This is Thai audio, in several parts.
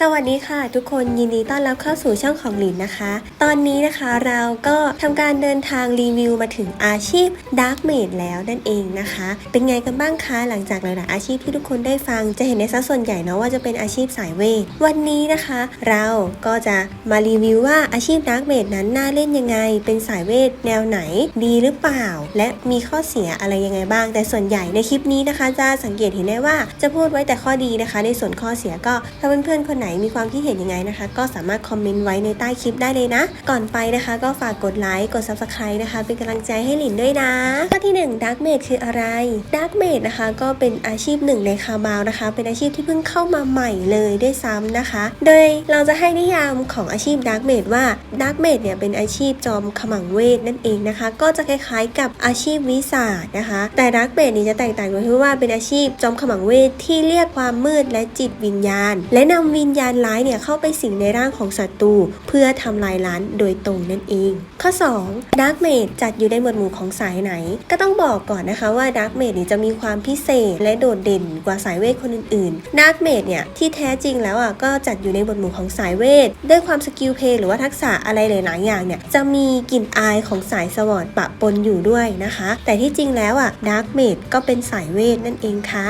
สวัสดีค่ะ ทุกคนยินดีต้อนรับเข้าสู่ช่องของหลินนะคะ ตอนนี้นะคะเราก็ทำการเดินทางรีวิวมาถึงอาชีพ Dark Maid แล้วนั่นเองนะคะ เป็นไงกันบ้างคะหลังจากหลายๆอาชีพที่ทุกคนได้ฟังจะเห็นในสัดส่วนใหญ่เนาะว่าจะเป็นอาชีพสายเวทวันนี้นะคะ เราก็จะมารีวิวว่าอาชีพ Dark Maid นั้นน่าเล่นยังไง เป็นสายเวทแนวไหน ดีหรือเปล่า และมีข้อเสียอะไรยังไงบ้าง แต่ส่วนใหญ่ในคลิปนี้นะคะ จะสังเกตเห็นได้ว่าจะพูดไว้แต่ข้อดีนะคะ ในส่วนข้อเสียก็ถ้าเพื่อนๆคนไหนมีความคิดเห็นยังไงนะคะ ก็สามารถคอมเมนต์ไว้ในใต้คลิปได้เลยนะ ก่อนไปนะคะ ก็ฝากกดไลค์กด subscribe นะคะ เป็นกำลังใจให้หลินด้วยนะข้อที่ 1 Dark Maid คืออะไร Dark Maid นะคะก็เป็นอาชีพหนึ่งในคาบาวนะคะ เป็นอาชีพที่เพิ่งเข้ามาใหม่เลยด้วยซ้ำนะคะ โดยเราจะให้นิยามของอาชีพ Dark Maid ว่า Dark Maid เนี่ยเป็นอาชีพจอมขมังเวทนั่นเองนะคะ ก็จะคล้ายๆกับอาชีพวิสาดนะคะ แต่ Dark Maid นี่จะแตกต่างตรงที่ว่าเป็นอาชีพจอมขมังเวทที่เรียกความมืดและจิตวิญญาณ และนำวิญญาณร้ายเนี่ยเข้าไปสิงในร่างของศัตรูเพื่อทำลายล้างโดยตรงนั่นเอง ข้อ 2 Dark Maid จัดอยู่ในหมวดหมู่ของสายไหน ก็ต้องบอกก่อนนะคะว่า Dark Maid นี่จะมีความพิเศษและโดดเด่นกว่าสายเวทคนอื่นๆ Dark Maid เนี่ยที่แท้จริงแล้วอะก็จัดอยู่ในหมวดหมู่ของสายเวทด้วยความสกิลเพย์หรือว่าทักษะอะไรหลายๆอย่างเนี่ยจะมีกลิ่นอายของสายสวอตปะปนอยู่ด้วยนะคะ แต่ที่จริงแล้วอะ Dark Maid ก็เป็นสายเวทนั่นเองค่ะ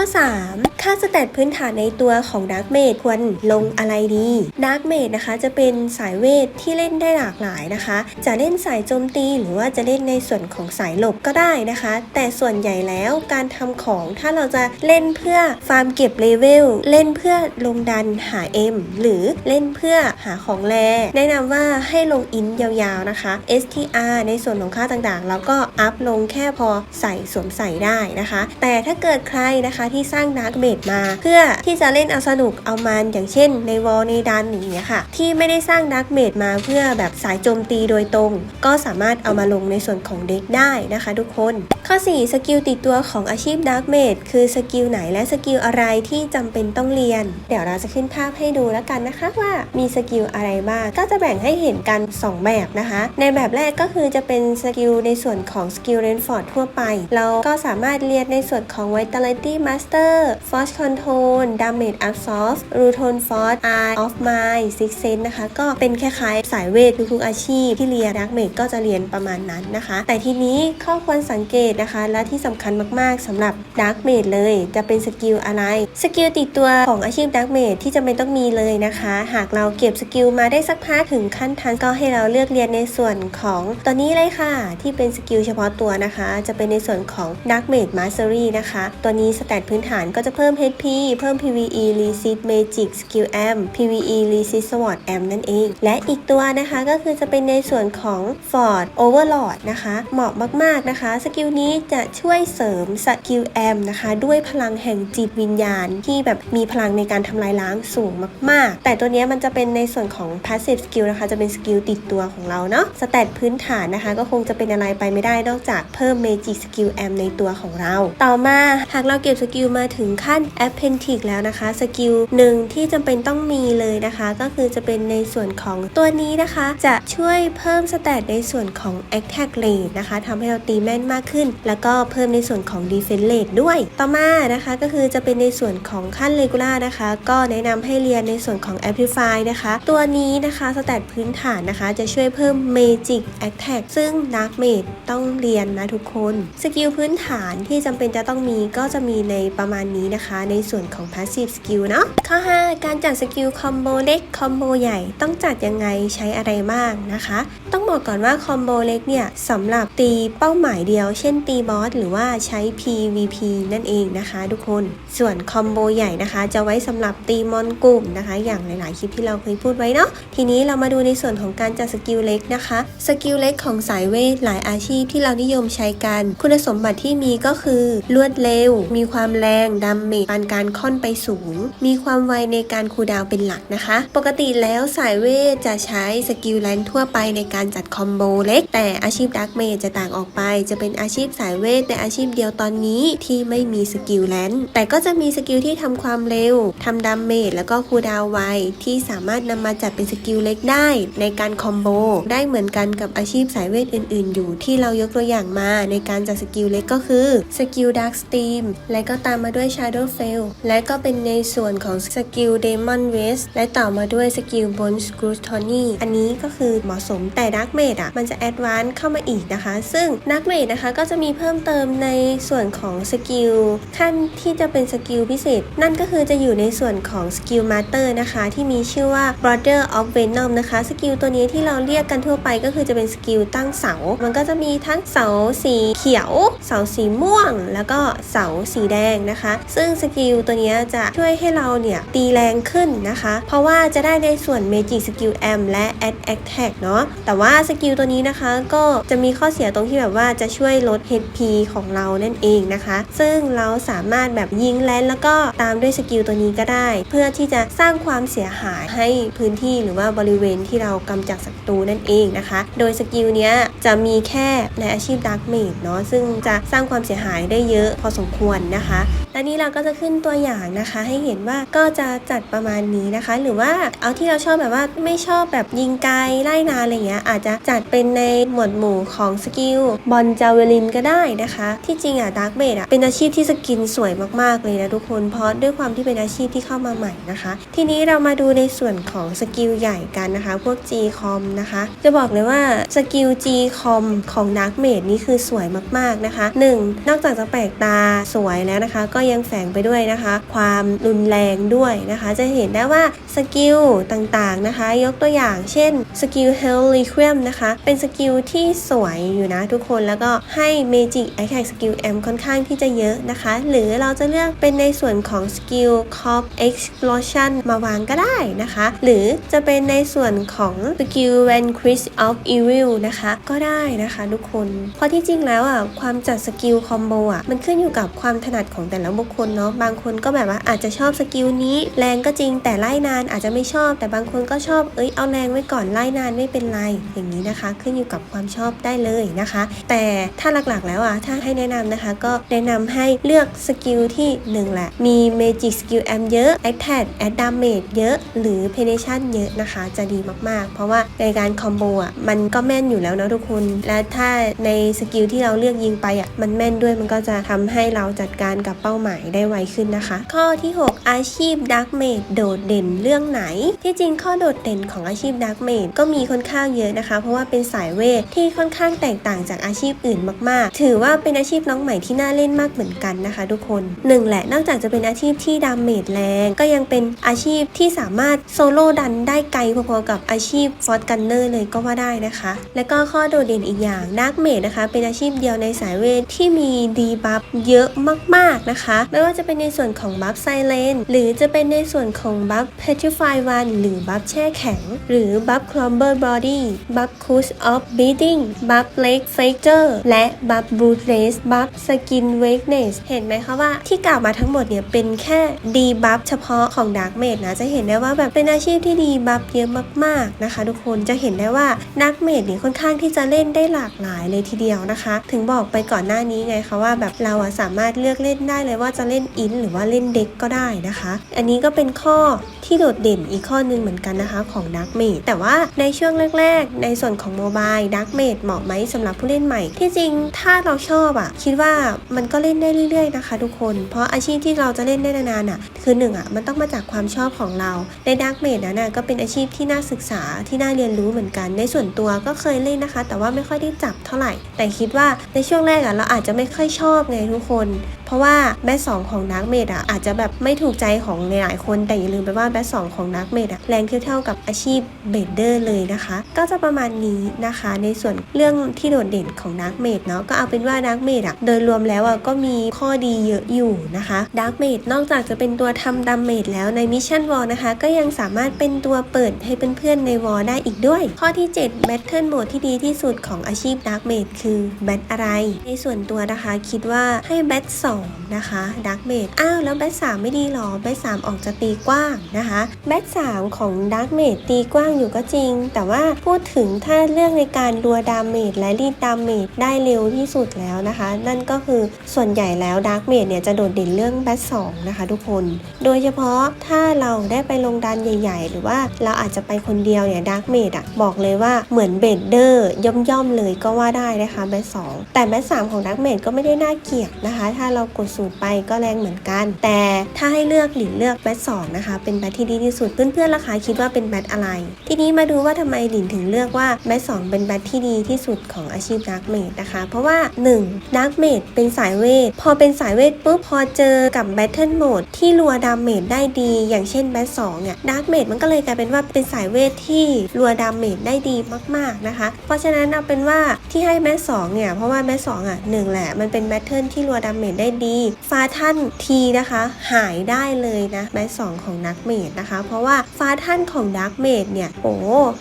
ข้อ 3 ค่าสแตทพื้นฐานในตัวของ Dark Maid ควรลงอะไรดี Dark Maid นะคะจะเป็นสายเวทที่เล่นได้หลากหลายนะคะ จะเล่นสายโจมตีหรือว่าจะเล่นในส่วนของสายหลบก็ได้นะคะ แต่ส่วนใหญ่แล้วการทำของถ้าเราจะเล่นเพื่อฟาร์มเก็บเลเวลเล่นเพื่อลงดันหา M หรือเล่นเพื่อหาของแรแนะนำว่าให้ลงอินยาวๆนะคะ STR ในส่วนของค่าต่างๆ แล้วก็อัพลงแค่พอใส่สวมใส่ได้นะคะ แต่ถ้าเกิดใครนะคะที่สร้างดาร์กเบดมา เพื่อที่จะเล่นเอาสนุกเอามันอย่างเช่น ในวอลในดันอย่างเงี้ยค่ะ ที่ไม่ได้สร้างดาร์กเบดมาเพื่อแบบสายโจมตีโดยตรง ก็สามารถเอามาลงในส่วนของเด็กได้นะคะ ทุกคน ข้อ 4 สกิลติดตัวของอาชีพดาร์กเมดคือสกิลไหนและสกิลอะไรที่จำเป็นต้องเรียน เดี๋ยวเราจะขึ้นภาพให้ดูแล้วกันนะคะว่ามีสกิลอะไรบ้าง ก็จะแบ่งให้เห็นกัน 2 แบบนะคะ ในแบบแรกก็คือจะเป็นสกิลในส่วนของสกิลเรนฟอร์ดทั่วไป เราก็สามารถเรียนในส่วนของ Vitality Master Force Control Damage Absorb Routine Force Eye of Mind Six Sense นะคะ ก็เป็นคล้ายๆสายเวททุกๆอาชีพที่เรียนดักเมดก็จะเรียนประมาณนั้นนะคะ แต่ทีนี้ข้อควรสังเกตนะคะ และที่สำคัญมากๆสำหรับดักเมดเลย จะเป็นสกิลอะไร สกิลติดตัวของอาชีพดักเมดที่จำเป็นต้องมีเลยนะคะ หากเราเก็บสกิลมาได้สักพักถึงขั้นทันก็ให้เราเลือกเรียนในส่วนของตัวนี้เลยค่ะ ที่เป็นสกิลเฉพาะตัวนะคะ จะเป็นในส่วนของ Dark Maid Mastery นะคะ ตัวนี้สแตทพื้นฐานก็จะเพิ่ม HP เพิ่ม PVE Resist Magic Skill Amp PVE Resist Sword Amp นั่นเอง และอีกตัวนะคะก็คือจะเป็นในส่วนของ Ford Overlord นะคะ เหมาะมากๆนะคะ สกิลนี้จะช่วยเสริมสกิลแอมนะคะด้วยพลังแห่งจิตวิญญาณ ที่แบบมีพลังในการทำลายล้างสูงมาก ๆ แต่ตัวนี้มันจะเป็นในส่วนของ passive skill นะคะ จะเป็นสกิลติดตัวของเราเนาะสแตทพื้นฐานนะคะ ก็คงจะเป็นอะไรไปไม่ได้นอกจากเพิ่ม magic skill amp ในตัวของเรา ต่อมาหากเราเก็บสกิลมาถึงขั้น apprentice แล้วนะคะสกิลหนึ่งที่จำเป็นต้องมีเลยนะคะ ก็คือจะเป็นในส่วนของตัวนี้นะคะ จะช่วยเพิ่มสแตทในส่วนของ attack rate นะคะทำให้เราตีแม่นมากขึ้นแล้วก็เพิ่มในส่วนของ defense rate ด้วย ต่อมานะคะก็คือจะเป็นในส่วนของขั้น regular นะคะ ก็แนะนำให้เรียนในส่วนของ amplify นะคะ ตัวนี้นะคะสแตทพื้นฐานนะคะ จะช่วยเพิ่ม magic attack ซึ่ง dark mage ต้องเรียนนะทุกคน สกิลพื้นฐานที่จำเป็นจะต้องมีก็จะมีในประมาณนี้นะคะ ในส่วนของ passive skill เนาะข้อ 5 การจัดสกิลคอมโบเล็กคอมโบใหญ่ต้องจัดยังไงใช้อะไรบ้างนะคะ ต้องบอกก่อนว่าคอมโบเล็กเนี่ยสำหรับตีเป้าหมายเดียว เช่นตีบอสหรือว่าใช้ PVP นั่นเองนะคะ ทุกคน ส่วนคอมโบใหญ่นะคะ จะไว้สำหรับตีมอนกลุ่มนะคะ อย่างหลาย ๆ คลิปที่เราเคยพูดไว้เนาะ ทีนี้เรามาดูในส่วนของการจัดสกิลเล็กนะคะ สกิลเล็กของสายเวทหลายอาชีพที่เรานิยมใช้กัน คุณสมบัติที่มีก็คือรวดเร็ว มีความแรงดัมเมจปานการค่อนไปสูง มีความไวในการคูดาวเป็นหลักนะคะ ปกติแล้วสายเวทจะใช้สกิลแรงทั่วไปในการจัดคอมโบเล็ก แต่อาชีพดักเมจจะต่างออกไป จะเป็นอาชีพสายเวทในอาชีพเดียวตอนนี้ที่ไม่มีสกิลแลนด์แต่ก็จะมีสกิลที่ทำความเร็วทำดาเมจแล้วก็คูดาวไวที่สามารถนำมาจัดเป็นสกิลเล็กได้ ในการคอมโบได้เหมือนกันกับอาชีพสายเวทอื่น ๆ อยู่ที่เรายกตัวอย่างมาในการจัดสกิลเล็กก็คือสกิลดาร์กสต e มและก็ตามมาด้วย Shadow f a l และก็เป็นในส่วนของสกิล Demon West และต่อมาด้วยสกิล Bone Scrutiny อันนี้ก็คือเหมาะสมแต่ Dark Mage อะมันจะ Advance เข้ามาอีกนะคะ ซึ่ง Dark Mage นะคะก็จะมีีเพิ่มเติมในส่วนของสกิลขั้นที่จะเป็นสกิลพิเศษ นั่นก็คือจะอยู่ในส่วนของสกิล Master นะคะ ที่มีชื่อว่า Brother of Venom นะคะสกิลตัวนี้ที่เราเรียกกันทั่วไปก็คือจะเป็นสกิลตั้งเสา มันก็จะมีทั้งเสาสีเขียว เสาสีม่วง แล้วก็เสาสีแดงนะคะ ซึ่งสกิลตัวนี้จะช่วยให้เราเนี่ยตีแรงขึ้นนะคะ เพราะว่าจะได้ในส่วน Magic Skill Am และ Add Attack เนาะแต่ว่าสกิลตัวนี้นะคะก็จะมีข้อเสียตรงที่แบบว่าจะช่วยลด HP ของเรานั่นเองนะคะ ซึ่งเราสามารถแบบยิงแลนแล้วก็ตามด้วยสกิลตัวนี้ก็ได้ เพื่อที่จะสร้างความเสียหายให้พื้นที่หรือว่าบริเวณที่เรากำจัดศัตรูนั่นเองนะคะ โดยสกิลเนี้ยจะมีแค่ในอาชีพดาร์กเมดเนาะซึ่งจะสร้างความเสียหายได้เยอะพอสมควรนะคะ และนี่เราก็จะขึ้นตัวอย่างนะคะ ให้เห็นว่าก็จะจัดประมาณนี้นะคะ หรือว่าเอาที่เราชอบแบบว่าไม่ชอบแบบยิงไกลไล่นานอะไรเงี้ยอาจจะจัดเป็นในหมวดหมู่ของสกิลบอลจาเวลินก็ได้นะคะ ที่จริงอะดาร์กเบดอะเป็นอาชีพที่สกินสวยมากๆเลยนะทุกคนเพราะด้วยความที่เป็นอาชีพที่เข้ามาใหม่นะคะ ทีนี้เรามาดูในส่วนของสกิลใหญ่กันนะคะ พวก G com นะคะ จะบอกเลยว่าสกิล G com ของดาร์กเมดนี่คือสวยมากๆนะคะ 1. นอกจากจะแปลกตาสวยแล้วนะคะ ก็ยังแฝงไปด้วยนะคะ ความรุนแรงด้วยนะคะ จะเห็นได้ว่าสกิลต่างๆนะคะ ยกตัวอย่างเช่นสกิล Hell Requiem นะคะ เป็นสกิลที่สวยอยู่นะทุกคนแล้วก็ให้ Magic Attack Skill M ค่อนข้างที่จะเยอะนะคะ หรือเราจะเลือกเป็นในส่วนของสกิล Cop Explosion มาวางก็ได้นะคะ หรือจะเป็นในส่วนของสกิล Vanquish of Evil นะคะก็ได้นะคะทุกคน เพราะที่จริงแล้วอะความจัดสกิลคอมโบอะมันขึ้นอยู่กับความถนัดของแต่ละบุคคลเนาะบางคนก็แบบว่าอาจจะชอบสกิลนี้ แรงก็จริงแต่ไล่นานอาจจะไม่ชอบ แต่บางคนก็ชอบเอ้ยเอาแรงไว้ก่อนไล่นานไม่เป็นไรอย่างนี้นะคะ ขึ้นอยู่กับความชอบได้เลยนะคะ แต่ถ้าหลักๆแล้วอะถ้าให้แนะนำนะคะ ก็แนะนำให้เลือกสกิลที่หนึ่งแหละ มี Magic Skill Am เยอะ Attack Add Damage เยอะหรือ Penetration เยอะนะคะ จะดีมากๆ เพราะว่าในการคอมโบอะมันก็แม่นอยู่แล้วนะทุกคน และถ้าในสกิลที่เราเลือกยิงไปอะมันแม่นด้วยมันก็จะทำให้เราจัดการกับเป้าหมายได้ไวขึ้นนะคะ ข้อที่ 6 อาชีพ Dark Mage โดดเด่นเรื่องไหน ที่จริงข้อโดดเด่นของอาชีพ Dark Mage ก็มีค่อนข้างเยอะนะคะ เพราะว่าเป็นสายเวทที่ค่อนข้างแตกต่างจากอาชีพอื่นมากๆ ถือว่าเป็นอาชีพน้องใหม่ที่น่าเล่นมากเหมือนกันนะคะ ทุกคนหนึ่งแหละนอกจากจะเป็นอาชีพที่ดาเมจแรง ก็ยังเป็นอาชีพที่สามารถโซโล่ดันได้ไกลพอๆกับอาชีพฟอร์ g กันเนอร์เลยก็ว่าได้นะคะ และก็ข้อโดดเด่นอีกอย่างดาร์กเมจนะคะ เป็นอาชีพเดียวในสายเวทที่มีดีบัฟเยอะมากๆนะคะไม่ว่าจะเป็นในส่วนของบัฟไซเลนหรือจะเป็นในส่วนของบัฟ Petrify One หรือบัฟแช่แข็ง หรือบัฟ Crumble Body บัฟ Cruise of Beating บัฟ Leg Fracture และบัฟ Brutalist บัฟ Skin Weakness เห็นไหมคะว่าที่กล่าวมาทั้งหมดเนี่ยเป็นแค่ดีบัฟเฉพาะของ Dark Mage นะ จะเห็นได้ว่าแบบเป็นอาชีพที่ดีบัฟเยอะมากๆนะคะ ทุกคนจะเห็นได้ว่า Dark Mage เนี่ยค่อนข้างที่จะเล่นได้หลากหลายเลยทีเดียวนะคะ ถึงบอกไปก่อนหน้านี้ไงคะว่าแบบเราอะสามารถเลือกเล่นได้เลยว่าจะเล่นอินหรือว่าเล่นเด็กก็ได้นะคะ อันนี้ก็เป็นข้อที่โดดเด่นอีกข้อหนึงเหมือนกันนะคะของ Dark Mage แต่ว่าในช่วงแรก ๆ ในส่วนของโมบาย Dark Mage เหมาะไหมสำหรับผู้เล่นใหม่ ที่จริงถ้าเราชอบอะคิดว่ามันก็เล่นได้เรื่อยๆนะคะ ทุกคน เพราะอาชีพที่เราจะเล่นได้นานๆอะคือหนึ่งอะมันต้องมาจากความชอบของเรา ใน Dark Mage นั้นะก็เป็นอาชีพที่น่าศึกษาที่น่าเรียนรู้เหมือนกัน ในส่วนตัวก็เคยเล่นนะคะ แต่ว่าไม่ค่อยได้จับเท่าไหร่ แต่คิดว่าในช่วงแรกอะเราอาจจะไม่ค่อยชอบไงทุกคนเพราะว่าแบทสองของนักเมดอะอาจจะแบบไม่ถูกใจของหลายๆคน แต่อย่าลืมไปว่าแบทสองของนักเมดอะแรงเท่ากับอาชีพเบดเดอร์เลยนะคะ ก็จะประมาณนี้นะคะ ในส่วนเรื่องที่โดดเด่นของนักเมดเนาะก็เอาเป็นว่านักเมดอะโดยรวมแล้วอะก็มีข้อดีเยอะอยู่นะคะดักเมดนอกจากจะเป็นตัวทำดาเมจแล้วในมิชชั่นวอลนะคะ ก็ยังสามารถเป็นตัวเปิดให้เพื่อนๆในวอลได้อีกด้วย ข้อที่7แบทเทิลโหมดที่ดีที่สุดของอาชีพดักเมดคือแบทอะไร ในส่วนตัวนะคะคิดว่าให้แบท2 2 นะคะดักเมดอ้าวแล้วแบทสามไม่ดีหรอแบทสามออกจะตีกว้างนะคะแบทสามของดักเมดตีกว้างอยู่ก็จริง แต่ว่าพูดถึงถ้าเรื่องในการรัวดาเมจและรีดดาเมจได้เร็วที่สุดแล้วนะคะ นั่นก็คือส่วนใหญ่แล้วดักเมดเนี่ยจะโดดเด่นเรื่องแบทสองนะคะทุกคน โดยเฉพาะถ้าเราได้ไปลงดันใหญ่ ๆ หรือว่าเราอาจจะไปคนเดียวเนี่ยดักเมดอะบอกเลยว่าเหมือนเบดเดอร์ย่อมๆเลยก็ว่าได้นะคะแบทสองแต่แบทสามของดักเมดก็ไม่ได้น่าเกลียดนะคะ ถ้าเรากดสูตรไปก็แรงเหมือนกัน แต่ถ้าให้เลือกหลินเลือกแบทสองนะคะ เป็นแบทที่ดีที่สุดเพื่อนๆราคาคิดว่าเป็นแบทอะไร ทีนี้มาดูว่าทำไมหลินถึงเลือกว่าแบทสองเป็นแบทที่ดีที่สุดของอาชีพดักเมดนะคะ เพราะว่า 1 ดักเมดเป็นสายเวท พอเป็นสายเวทปุ๊บพอเจอกับแบทเทิลโหมดที่รัวดาเมจได้ดี อย่างเช่นแบทสองเนี่ยดักเมดมันก็เลยกลายเป็นว่าเป็นสายเวทที่รัวดาเมจได้ดีมากๆนะคะ เพราะฉะนั้นเอาเป็นว่าที่ให้แบทสองเนี่ยเพราะว่าแบทสองอะหนึ่งแหละมันเป็นแบทเทิลที่รัวดาเมจได้ดี ฟ้าท่านทีนะคะ หายได้เลยนะแบสองของดักเมดนะคะ เพราะว่าฟ้าท่านของดักเมดเนี่ยโอ้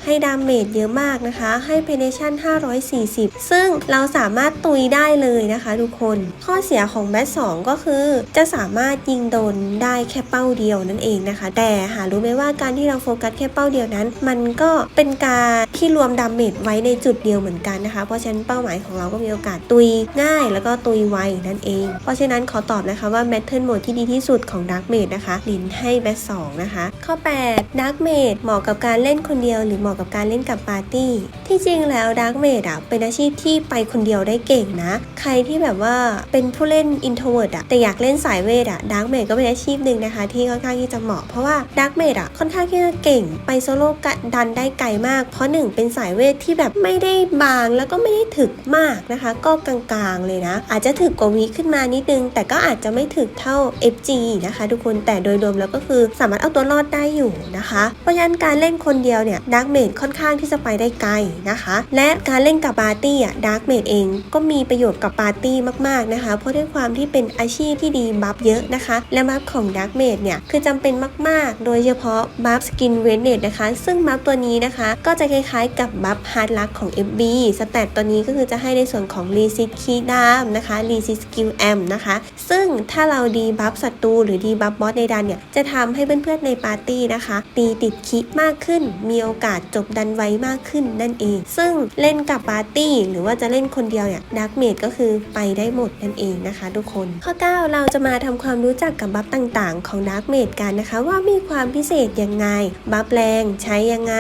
ให้ดาเมจเยอะมากนะคะ ให้เพเนชั่น 540 ซึ่งเราสามารถตุยได้เลยนะคะ ทุกคนข้อเสียของแบทสองก็คือ จะสามารถยิงโดนได้แค่เป้าเดียวนั่นเองนะคะ แต่หารู้ไหมว่าการที่เราโฟกัสแค่เป้าเดียวนั้น มันก็เป็นการที่รวมดาเมจไว้ในจุดเดียวเหมือนกันนะคะ เพราะฉะนั้นเป้าหมายของเราก็มีโอกาสตุยง่าย แล้วก็ตุยไวนั่นเองเพราะฉะนั้นขอตอบนะคะว่าแมทเทิลโหมดที่ดีที่สุดของดักเมดนะคะลินให้แบทสองนะคะ ข้อ8ดักเมดเหมาะกับการเล่นคนเดียว หรือเหมาะกับการเล่นกับปาร์ตี้ ที่จริงแล้วดักเมดอะเป็นอาชีพที่ไปคนเดียวได้เก่งนะ ใครที่แบบว่าเป็นผู้เล่นอินโทรเวิร์ดอะแต่อยากเล่นสายเวทอะดักเมดก็เป็นอาชีพหนึ่งนะคะ ที่ค่อนข้างที่จะเหมาะเพราะว่าดักเมดอะค่อนข้างที่จะเก่งไปโซโล่กะดันได้ไกลมาก เพราะหนึ่งเป็นสายเวทที่แบบไม่ได้บางแล้วก็ไม่ได้ถึกมากนะคะ ก็กลางๆเลยนะ อาจจะถึกกว่าวีขึ้นมานิดนึงแต่ก็อาจจะไม่ถึกเท่า FG นะคะ ทุกคนแต่โดยรวมแล้วก็คือสามารถเอาตัวรอดได้อยู่นะคะ เพราะฉะนั้นการเล่นคนเดียวเนี่ยดักเมดค่อนข้างที่จะไปได้ไกลนะคะ และการเล่นกับปาร์ตี้อะดักเมดเองก็มีประโยชน์กับปาร์ตี้มากๆนะคะ เพราะด้วยความที่เป็นอาชีพที่ดีบัฟเยอะนะคะ และบัฟของดักเมดเนี่ยคือจำเป็นมาก ๆ โดยเฉพาะบัฟสกินเวนเนตนะคะ ซึ่งบัฟตัวนี้นะคะ ก็จะคล้ายๆ กับบัฟฮาร์ดลักของ FB สแตทตัวนี้ก็คือจะให้ในส่วนของรีซิตคีดามนะคะรีซิสกิลแอมนะคะซึ่งถ้าเราดีบัฟศัตรูหรือดีบัฟบอสในดันเนี่ยจะทำให้เพื่อนๆในปาร์ตี้นะคะ ตีติดคิมากขึ้น มีโอกาสจบดันไวมากขึ้นนั่นเอง ซึ่งเล่นกับปาร์ตี้ หรือว่าจะเล่นคนเดียวเนี่ยดักเมดก็คือไปได้หมดนั่นเองนะคะ ทุกคน ข้อ 9 เราจะมาทำความรู้จักกับบัฟต่างๆ ของดักเมดกันนะคะ ว่ามีความพิเศษยังไง บัฟแรงใช้ยังไง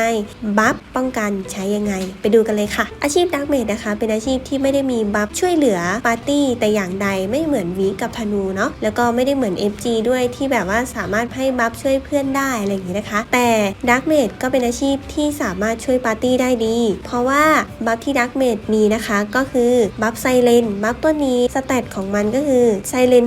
บัฟป้องกันใช้ยังไง ไปดูกันเลยค่ะ อาชีพดักเมดนะคะ เป็นอาชีพที่ไม่ได้มีบัฟช่วยเหลือปาร์ตี้แต่อย่างใดไม่เหมือนวีกับธนูเนาะแล้วก็ไม่ได้เหมือน FG ด้วยที่แบบว่าสามารถให้บัฟช่วยเพื่อนได้อะไรอย่างนี้นะคะ แต่ดักเมดก็เป็นอาชีพที่สามารถช่วยปาร์ตี้ได้ดี เพราะว่าบัฟที่ดักเมดมีนะคะก็คือบัฟไซเลนบัฟตัวนี้สแตทของมันก็คือไซเลน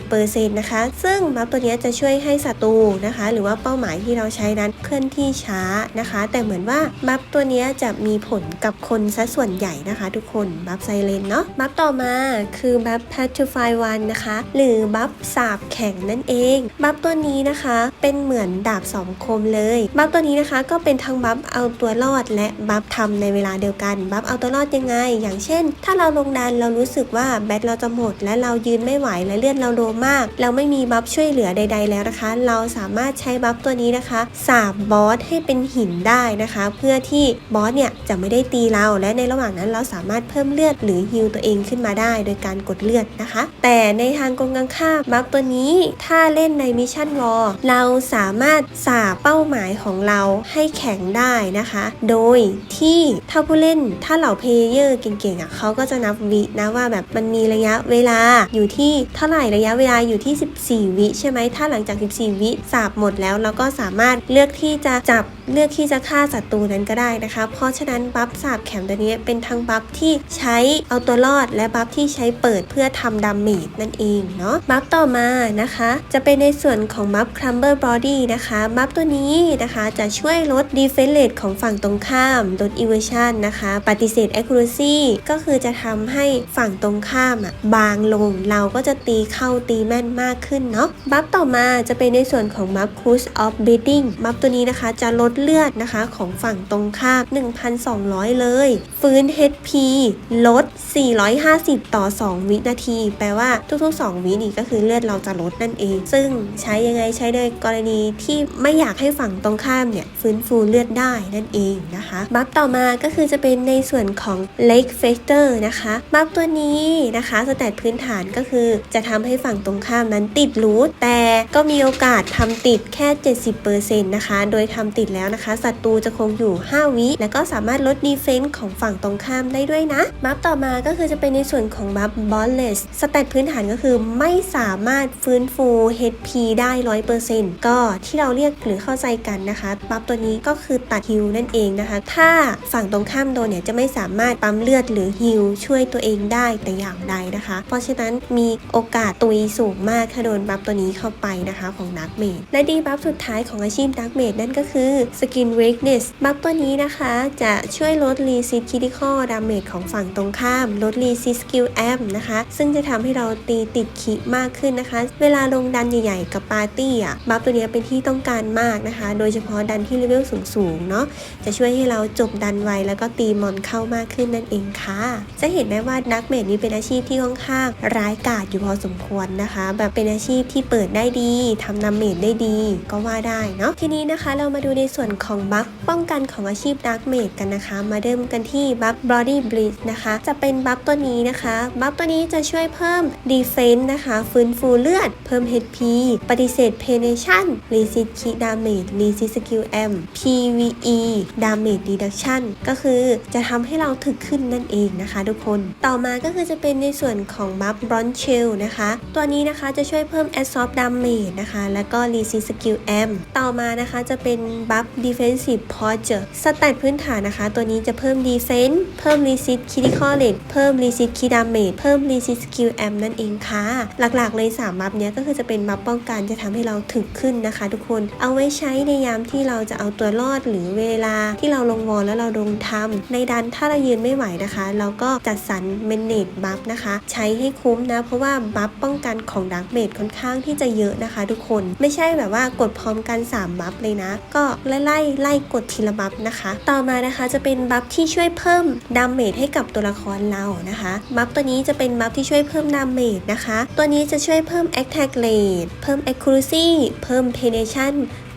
67%นะคะซึ่งบัฟตัวนี้จะช่วยให้ศัตรูนะคะ หรือว่าเป้าหมายที่เราใช้นั้นเคลื่อนที่ช้านะคะ แต่เหมือนว่าบัฟตัวนี้จะมีผลกับคนซะส่วนใหญ่นะคะ ทุกคนบัฟไซเลนเนาะบัฟต่อมาคือบัฟ Petrify One นะคะ หรือบัฟสาบแข็งนั่นเอง บัฟตัวนี้นะคะเป็นเหมือนดาบสองคมเลย บัฟตัวนี้นะคะก็เป็นทั้งบัฟเอาตัวรอด และบัฟทำในเวลาเดียวกัน บัฟเอาตัวรอดยังไง อย่างเช่น ถ้าเราลงดันเรารู้สึกว่าแบตเราจะหมด และเรายืนไม่ไหวและเลือดเราโลมาก เราไม่มีบัฟช่วยเหลือใด ๆ แล้วนะคะ เราสามารถใช้บัฟตัวนี้นะคะสาบบอสให้เป็นหินได้นะคะ เพื่อที่บอสเนี่ยจะไม่ได้ตีเราและในระหว่างนั้นเราสามารถเพิ่มเลือดหรือฮิลตัวเองขึ้นมาได้ โดยการกดเลือดนะคะแต่ในทางกงกันข้ามบัฟตัวนี้ถ้าเล่นในมิชชั่นวอลเราสามารถสาเป้าหมายของเราให้แข็งได้นะคะ โดยที่ถ้าผู้เล่นถ้าเหล่าเพลเยอร์เก่งๆอะเขาก็จะนับวินะว่าแบบมันมีระยะเวลาอยู่ที่เท่าไหร่ระยะเวลาอยู่ที่ 14 วิใช่ไหมถ้าหลังจาก 14 วิสาบหมดแล้วเราก็สามารถเลือกที่จะจับเลือกที่จะฆ่าศัตรูนั้นก็ได้นะคะ เพราะฉะนั้นบัฟสาบแข็งตัวนี้เป็นทั้งบัฟที่ใช้เอาตัวรอดและบัฟที่ใช้เปิดเพื่อทำดาเมจนั่นเองเนาะบัฟต่อมานะคะ จะเป็นในส่วนของบัฟ Crumble Body นะคะบัฟตัวนี้นะคะจะช่วยลด Defense Rate ของฝั่งตรงข้าม ลด Evasion นะคะ ปฏิเสธ Accuracy ก็คือจะทำให้ฝั่งตรงข้ามอะบางลงเราก็จะตีเข้าตีแม่นมากขึ้นเนาะบัฟต่อมาจะเป็นในส่วนของบัฟ Cruise of Bleeding บัฟตัวนี้นะคะจะลดเลือดนะคะของฝั่งตรงข้าม 1,200 เลย ฟื้น HP ลด 450 ต่อ 2 วินาที แปลว่าว่าทุกๆ 2 วินี่ก็คือเลือดเราจะลดนั่นเอง ซึ่งใช้ยังไงใช้ในกรณีที่ไม่อยากให้ฝั่งตรงข้ามเนี่ยฟื้นฟูเลือดได้นั่นเองนะคะบัฟต่อมาก็คือจะเป็นในส่วนของ Lake Factor นะคะบัฟตัวนี้นะคะสแตทพื้นฐานก็คือจะทำให้ฝั่งตรงข้ามนั้นติดรูทแต่ก็มีโอกาสทำติดแค่ 70%นะคะ โดยทำติดแล้วนะคะศัตรูจะคงอยู่ 5 วิแล้วก็สามารถลดดีเฟนส์ของฝั่งตรงข้ามได้ด้วยนะบัฟต่อมาก็คือจะเป็นในส่วนของบัฟ Bossless สแตทพื้นฐานก็คือไม่สามารถฟื้นฟู HP ได้ 100%ก็ที่เราเรียกหรือเข้าใจกันนะคะบัฟตัวนี้ก็คือตัดฮิลนั่นเองนะคะ ถ้าฝั่งตรงข้ามโดนเนี่ยจะไม่สามารถปั๊มเลือดหรือฮิลช่วยตัวเองได้แต่อย่างใดนะคะ เพราะฉะนั้นมีโอกาสตุยสูงมากถ้าโดนบัฟตัวนี้เข้าไปนะคะของดักเมดและดีบัฟสุดท้ายของอาชีพดักเมดนั่นก็คือ Skin Weakness บัฟตัวนี้นะคะจะช่วยลดรีซิตคิ t คอ l ดาเมจของฝั่งตรงข้าม ลดรีซิสกิลแอมนะคะ ซึ่งจะทำให้เราตีติดคิมากขึ้นนะคะ เวลาลงดันใหญ่ๆกับปาร์ตี้อะบัฟตัวนี้เป็นที่ต้องการมากนะคะ โดยเฉพาะดันที่เลเวลสูงๆเนาะจะช่วยให้เราจบดันไวแล้วก็ตีมอนเข้ามากขึ้นนั่นเองค่ะ จะเห็นได้ว่านักเมดนี้เป็นอาชีพที่ค่อนข้างร้ายกาจอยู่พอสมควรนะคะ แบบเป็นอาชีพที่เปิดได้ดีทำนำเมดได้ดีก็ว่าได้เนาะทีนี้นะคะเรามาดูในส่วนของบัฟป้องกันของอาชีพดักเมดกันนะคะ มาเริ่มกันที่บัฟ body bleed นะคะ จะเป็นบัฟตัวนี้นะคะ บัฟตัวนี้จะช่วยเพิ่มดีเฟนต์นะคะ ฟื้นฟูเลือด เพิ่ม HP ปฏิเสธเพเนชั่นรีซิตคีดาเมดรีซิสกิลแอม PVE ดาเมจดดีดักชั่นก็คือจะทำให้เราถึกขึ้นนั่นเองนะคะทุกคน ต่อมาก็คือจะเป็นในส่วนของบัฟบรอนเชลนะคะ ตัวนี้นะคะจะช่วยเพิ่มแอสซอฟดาเมจนะคะ แล้วก็รีซิสกิลแอม ต่อมานะคะจะเป็นบัฟดีเฟนซีฟพอเจอร์สแตทพื้นฐานนะคะ ตัวนี้จะเพิ่มดีเฟนส์เพิ่มรีซิตคิดิคอเลตเพิ่มรีซิตคิดาเมดเพิ่มรีซิสกิลแอมนั่นเองค่ะ หลักๆเลย3บัฟเนี้ยก็คือจะเป็นบัฟป้องกันจะทำให้เราถึกขึ้นนะคะ ทุกคนเอาไว้ใช้ในยามที่เราจะเอาตัวรอดหรือเวลาที่เราลงวอลแล้วเราลงทำในดันถ้าเรายืนไม่ไหวนะคะ เราก็จัดสรรเมนเนตบัฟนะคะ ใช้ให้คุ้มนะ เพราะว่าบัฟป้องกันของดักเมดค่อนข้างที่จะเยอะนะคะ ทุกคนไม่ใช่แบบว่ากดพร้อมกัน 3 บัฟเลยนะ ก็ไล่ไล่ไล่กดทีละบัฟนะคะ ต่อมานะคะจะเป็นบัฟที่ช่วยเพิ่มดาเมจให้กับตัวละครเรานะคะบัฟตัวนี้จะเป็นบัฟที่ช่วยเพิ่มดา damage นะคะ ตัวนี้จะช่วยเพิ่ม attack rate เพิ่ม accuracy เพิ่ม penetration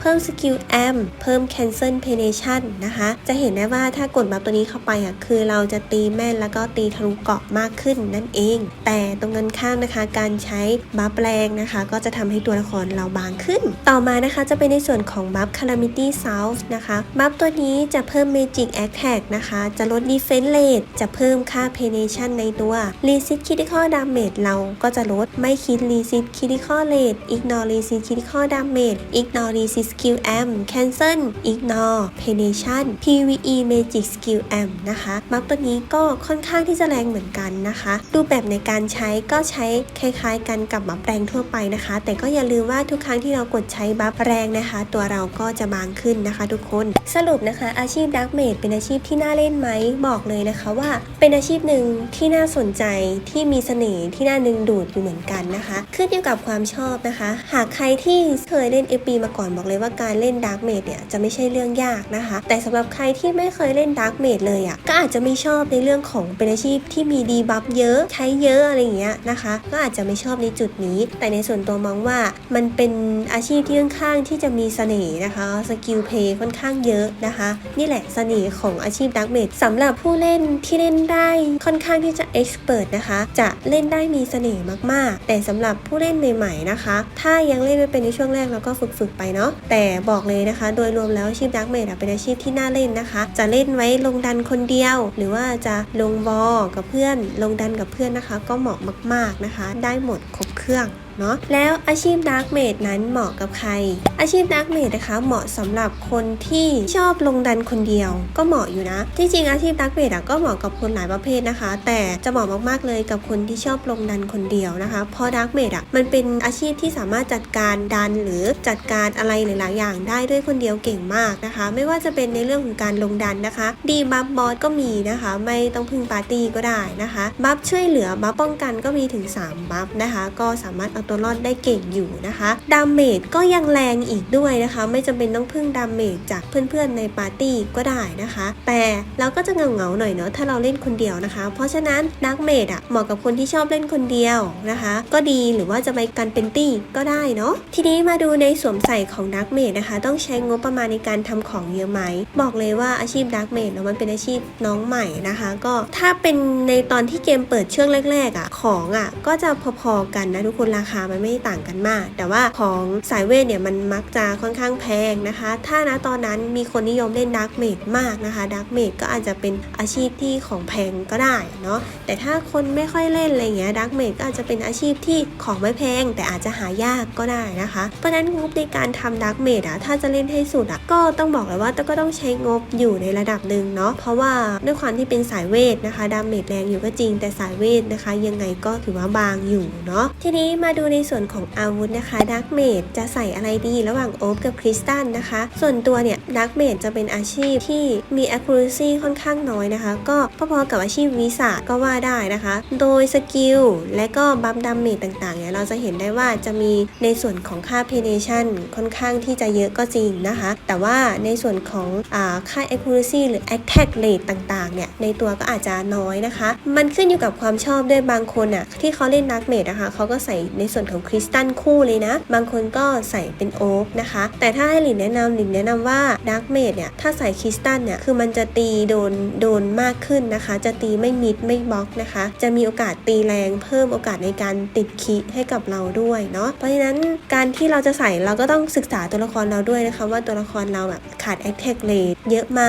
พิ่มสกิลแอมเพิ่ม cancel penetration นะคะ จะเห็นได้ว่าถ้ากดบัฟตัวนี้เข้าไปอะคือเราจะตีแม่นแล้วก็ตีทะลุเกาะมากขึ้นนั่นเอง แต่ตรงกันข้ามนะคะ การใช้บัฟแรงนะคะ ก็จะทำให้ตัวละครเราบางขึ้น ต่อมานะคะจะเป็นในส่วนของบัฟ calamity south นะคะบัฟตัวนี้จะเพิ่ม magic attack นะคะ จะลด defense rate จะเพิ่มค่า penetration ในตัว resist critical damage เราก็จะลดไม่คิด resist critical rate ignore resist critical damage ignore resist Skill M cancel ignore penetration PVE magic skill M นะคะบัฟตัวนี้ก็ค่อนข้างที่จะแรงเหมือนกันนะคะ รูปแบบในการใช้ก็ใช้คล้ายๆ กันกับบัฟแรงทั่วไปนะคะ แต่ก็อย่าลืมว่าทุกครั้งที่เรากดใช้บัฟแรงนะคะ ตัวเราก็จะบางขึ้นนะคะ ทุกคนสรุปนะคะ อาชีพดักเมดเป็นอาชีพที่น่าเล่นไหมบอกเลยนะคะว่าเป็นอาชีพหนึ่งที่น่าสนใจที่มีเสน่ห์ที่น่าดึงดูดอยู่เหมือนกันนะคะ ขึ้นอยู่กับความชอบนะคะ หากใครที่เคยเล่น FB มาก่อนบอกเลยว่าการเล่นดาร์กเมดเนี่ยจะไม่ใช่เรื่องยากนะคะ แต่สำหรับใครที่ไม่เคยเล่นดาร์กเมดเลยอะ่ะก็อาจจะไม่ชอบในเรื่องของเป็นอาชีพที่มีดีบัฟเยอะใช้เยอะอะไรอย่างเงี้ยนะคะ ก็อาจจะไม่ชอบในจุดนี้ แต่ในส่วนตัวมองว่ามันเป็นอาชีพที่ค่อนข้างที่จะมีเสน่ห์นะคะสกิลเพย์ค่อนข้างเยอะนะคะ นี่แหละเสน่ห์ของอาชีพดาร์กเมดสำหรับผู้เล่นที่เล่นได้ค่อนข้างที่จะเอ็กซ์เพรสนะคะ จะเล่นได้มีเสน่ห์มากๆ แต่สำหรับผู้เล่นใหม่ ๆนะคะ ถ้ายังเล่นไม่เป็นในช่วงแรกเราก็ฝึกๆไปเนาะแต่บอกเลยนะคะ โดยรวมแล้วอาชีพดักเมดเป็นอาชีพที่น่าเล่นนะคะ จะเล่นไว้ลงดันคนเดียว หรือว่าจะลงบอกับเพื่อน ลงดันกับเพื่อนนะคะ ก็เหมาะมาก ๆนะคะ ได้หมดครบเครื่อง เนาะแล้วอาชีพดาร์กเมดนั้นเหมาะกับใคร อาชีพดาร์กเมดนะคะเหมาะสำหรับคนที่ชอบลงดันคนเดียว ก็เหมาะอยู่นะที่จริงอาชีพดาร์กเมดอะก็เหมาะกับคนหลายประเภทนะคะ แต่จะเหมาะมากๆเลยกับคนที่ชอบลงดันคนเดียวนะคะเพราะดาร์กเมดอะมันเป็นอาชีพที่สามารถจัดการดันหรือจัดการอะไรหลายๆอย่างได้ด้วยคนเดียวเก่งมากนะคะ ไม่ว่าจะเป็นในเรื่องของการลงดันนะคะดีบัฟบอสก็มีนะคะ ไม่ต้องพึ่งปาร์ตี้ก็ได้นะคะบัฟช่วยเหลือบัฟป้องกันก็มีถึง 3 บัฟนะคะ ก็สามารถเอาตัวรอดได้เก่งอยู่นะคะดาเมจก็ยังแรงอีกด้วยนะคะ ไม่จำเป็นต้องพึ่งดาเมจจากเพื่อนๆในปาร์ตี้ก็ได้นะคะ แต่เราก็จะเงาๆหน่อยเนาะถ้าเราเล่นคนเดียวนะคะ เพราะฉะนั้นดักเมดอะเหมาะกับคนที่ชอบเล่นคนเดียวนะคะ ก็ดีหรือว่าจะไปกันเป็นตี้ก็ได้เนาะทีนี้มาดูในสวมใส่ของดักเมดนะคะ ต้องใช้งบประมาณในการทำของเยอะไหม บอกเลยว่าอาชีพดักเมดเนาะมันเป็นอาชีพน้องใหม่นะคะ ก็ถ้าเป็นในตอนที่เกมเปิดช่วงแรกๆอะของอะก็จะพอๆกันนะทุกคนราคามันไม่ต่างกันมาก แต่ว่าของสายเวทเนี่ยมันมักจะค่อนข้างแพงนะคะ ถ้านะตอนนั้นมีคนนิยมเล่นดักเมดมากนะคะดักเมดก็อาจจะเป็นอาชีพที่ของแพงก็ได้เนาะแต่ถ้าคนไม่ค่อยเล่นอะไรเงี้ยดักเมดก็อาจจะเป็นอาชีพที่ของไม่แพง แต่อาจจะหายากก็ได้นะคะ เพราะฉะนั้นงบในการทำดักเมดอะถ้าจะเล่นให้สุดอะก็ต้องบอกเลยว่าก็ต้องใช้งบอยู่ในระดับหนึ่งเนาะเพราะว่าด้วยความที่เป็นสายเวทนะคะดาเมจแรงอยู่ก็จริงแต่สายเวทนะคะ ยังไงก็ถือว่าบางอยู่เนาะทีนี้มาดูในส่วนของอาวุธนะคะดักเมดจะใส่อะไรดีระหว่างโอ๊บกับคริสตัลนะคะ ส่วนตัวเนี่ยดักเมดจะเป็นอาชีพที่มี accuracy ค่อนข้างน้อยนะคะ ก็พอๆกับอาชีพวิสาก็ว่าได้นะคะ โดยสกิลและก็บัฟดาเมจต่างๆเนี่ยเราจะเห็นได้ว่าจะมีในส่วนของค่า penetration ค่อนข้างที่จะเยอะก็จริงนะคะ แต่ว่าในส่วนของอาค่า accuracy หรือ attack rate ต่างๆเนี่ยในตัวก็อาจจะน้อยนะคะ มันขึ้นอยู่กับความชอบด้วยบางคนอะที่เขาเล่นดักเมดนะคะเขาก็ใส่ในส่วนของคริสตัลคู่เลยนะ บางคนก็ใส่เป็นโอ๊กนะคะ แต่ถ้าให้หลินแนะนำหลินแนะนำว่าดักเมดเนี่ยถ้าใส่คริสตัลเนี่ยคือมันจะตีโดนโดนมากขึ้นนะคะ จะตีไม่มิดไม่บล็อกนะคะ จะมีโอกาสตีแรงเพิ่มโอกาสในการติดคิให้กับเราด้วยเนาะเพราะฉะนั้นการที่เราจะใส่เราก็ต้องศึกษาตัวละครเราด้วยนะคะ ว่าตัวละครเราแบบขาด attack rate เยอะไหม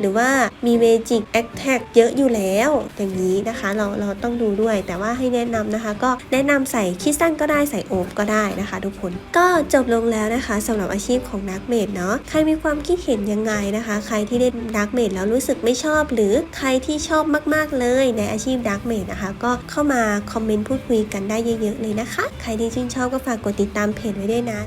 หรือว่ามี magic attack เยอะอยู่แล้วอย่างนี้นะคะ เราเราต้องดูด้วย แต่ว่าให้แนะนำนะคะ ก็แนะนำใส่คริสตันก็ได้ใส่โอบก็ได้นะคะ ทุกคนก็จบลงแล้วนะคะสำหรับอาชีพของนักเมดเนาะใครมีความคิดเห็นยังไงนะคะ ใครที่เล่นดักเมดแล้วรู้สึกไม่ชอบ หรือใครที่ชอบมากๆเลยในอาชีพดักเมดนะคะ ก็เข้ามาคอมเมนต์พูดคุยกันได้เยอะๆเลยนะคะ ใครที่ชื่นชอบก็ฝากกดติดตามเพจไว้ด้วยนะ